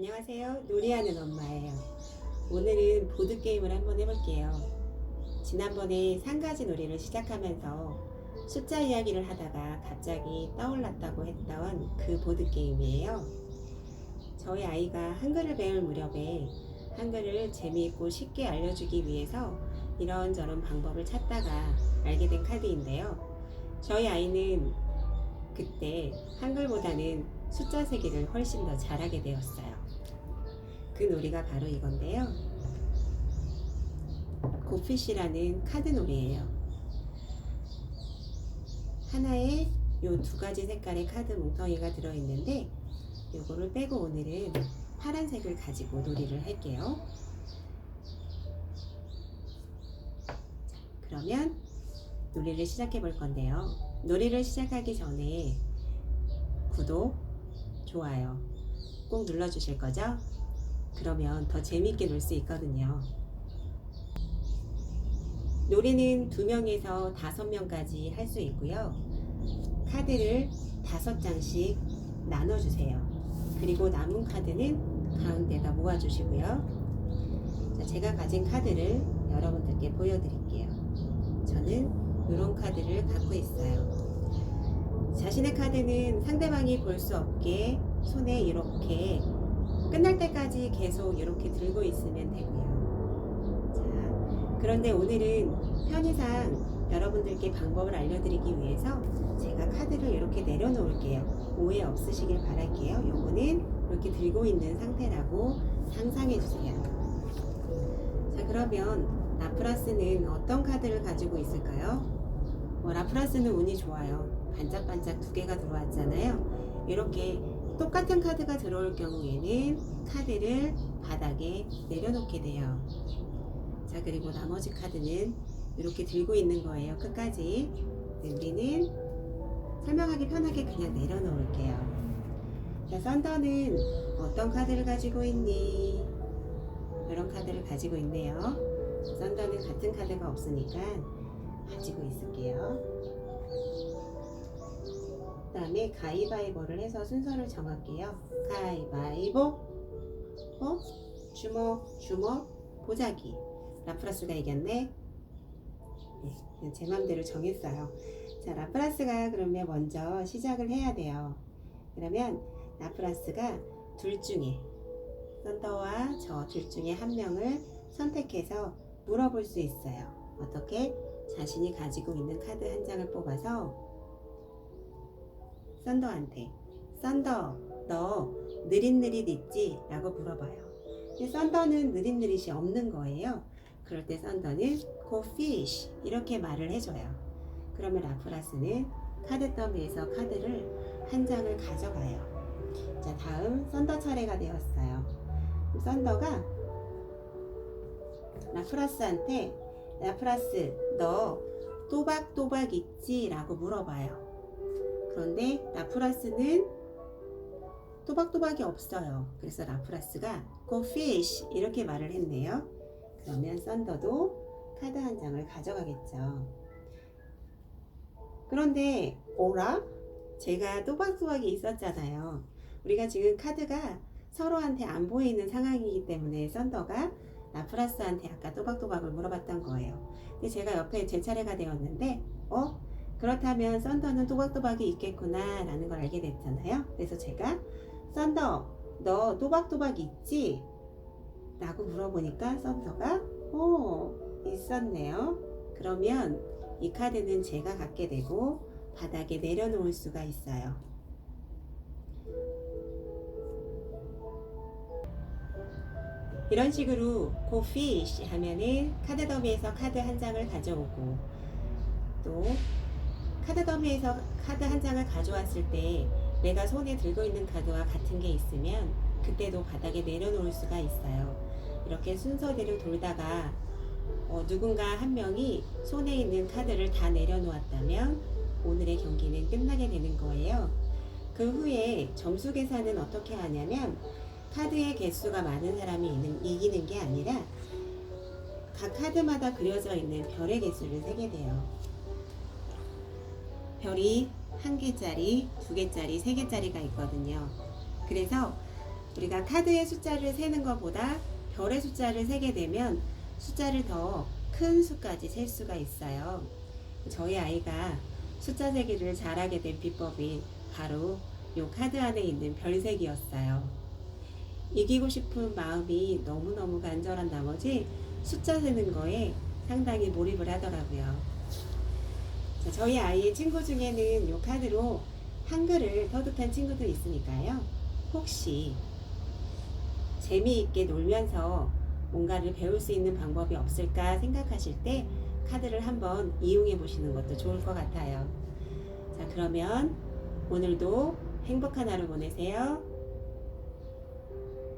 안녕하세요. 놀이하는 엄마예요. 오늘은 보드게임을 한번 해볼게요. 지난번에 상가지 놀이를 시작하면서 숫자 이야기를 하다가 갑자기 떠올랐다고 했던 그 보드게임이에요. 저희 아이가 한글을 배울 무렵에 한글을 재미있고 쉽게 알려주기 위해서 이런저런 방법을 찾다가 알게 된 카드인데요. 저희 아이는 그때 한글보다는 숫자 세기를 훨씬 더 잘하게 되었어요. 그 놀이가 바로 이건데요. 고피시라는 카드 놀이예요. 하나에 요 두 가지 색깔의 카드 뭉텅이가 들어있는데 요거를 빼고 오늘은 파란색을 가지고 놀이를 할게요. 자, 그러면 놀이를 시작해 볼 건데요. 놀이를 시작하기 전에 구독, 좋아요 꼭 눌러 주실 거죠? 그러면 더 재밌게 놀 수 있거든요. 놀이는 두 명에서 다섯 명까지 할 수 있고요. 카드를 다섯 장씩 나눠주세요. 그리고 남은 카드는 가운데다 모아주시고요. 자, 제가 가진 카드를 여러분들께 보여드릴게요. 저는 이런 카드를 갖고 있어요. 자신의 카드는 상대방이 볼 수 없게 손에 이렇게 끝날 때까지 계속 이렇게 들고 있으면 되고요. 자, 그런데 오늘은 편의상 여러분들께 방법을 알려드리기 위해서 제가 카드를 이렇게 내려놓을게요. 오해 없으시길 바랄게요. 요거는 이렇게 들고 있는 상태라고 상상해 주세요. 자, 그러면 라프라스는 어떤 카드를 가지고 있을까요? 뭐, 라프라스는 운이 좋아요. 반짝반짝 두 개가 들어왔잖아요. 이렇게 똑같은 카드가 들어올 경우에는 카드를 바닥에 내려놓게 돼요. 자, 그리고 나머지 카드는 이렇게 들고 있는 거예요. 끝까지. 네, 우리는 설명하기 편하게 그냥 내려놓을게요. 자, 썬더는 어떤 카드를 가지고 있니? 이런 카드를 가지고 있네요. 썬더는 같은 카드가 없으니까 가지고 있을게요. 그 다음에 가위바위보를 해서 순서를 정할게요. 가위바위보, 어? 주먹, 주먹, 보자기. 라프라스가 이겼네. 네, 제 맘대로 정했어요. 자, 라프라스가 그러면 먼저 시작을 해야 돼요. 그러면 라프라스가 둘 중에 썬더와 저 둘 중에 한 명을 선택해서 물어볼 수 있어요. 어떻게? 자신이 가지고 있는 카드 한 장을 뽑아서 썬더한테 썬더 너 느릿느릿 있지? 라고 물어봐요. 썬더는 느릿느릿이 없는 거예요. 그럴 때 썬더는 go fish 이렇게 말을 해줘요. 그러면 라프라스는 카드 더미에서 카드를 한 장을 가져가요. 자 다음 썬더 차례가 되었어요. 썬더가 라프라스한테 라프라스 너 또박또박 있지? 라고 물어봐요. 그런데 라프라스는 또박또박이 없어요. 그래서 라프라스가 go fish 이렇게 말을 했네요. 그러면 썬더도 카드 한 장을 가져가겠죠. 그런데 오라? 제가 또박또박이 있었잖아요. 우리가 지금 카드가 서로한테 안 보이는 상황이기 때문에 썬더가 라프라스한테 아까 또박또박을 물어봤던 거예요. 근데 제가 옆에 제 차례가 되었는데, 어? 그렇다면 썬더는 또박또박이 있겠구나 라는 걸 알게 됐잖아요. 그래서 제가 썬더, 너 또박또박 있지? 라고 물어보니까 썬더가 오, 있었네요. 그러면 이 카드는 제가 갖게 되고 바닥에 내려놓을 수가 있어요. 이런 식으로 fish 하면은 카드 더미에서 카드 한 장을 가져오고 또 카드 더미에서 카드 한 장을 가져왔을 때 내가 손에 들고 있는 카드와 같은 게 있으면 그때도 바닥에 내려놓을 수가 있어요. 이렇게 순서대로 돌다가 어, 누군가 한 명이 손에 있는 카드를 다 내려놓았다면 오늘의 경기는 끝나게 되는 거예요. 그 후에 점수 계산은 어떻게 하냐면 카드의 개수가 많은 사람이 있는- 이기는 게 아니라 각 카드마다 그려져 있는 별의 개수를 세게 돼요. 별이 한 개짜리, 두 개짜리, 세 개짜리가 있거든요. 그래서 우리가 카드의 숫자를 세는 것보다 별의 숫자를 세게 되면 숫자를 더 큰 수까지 셀 수가 있어요. 저희 아이가 숫자 세기를 잘하게 된 비법이 바로 이 카드 안에 있는 별세기였어요. 이기고 싶은 마음이 너무너무 간절한 나머지 숫자 세는 거에 상당히 몰입을 하더라고요. 자, 저희 아이의 친구 중에는 이 카드로 한글을 터득한 친구도 있으니까요. 혹시 재미있게 놀면서 뭔가를 배울 수 있는 방법이 없을까 생각하실 때 카드를 한번 이용해 보시는 것도 좋을 것 같아요. 자, 그러면 오늘도 행복한 하루 보내세요.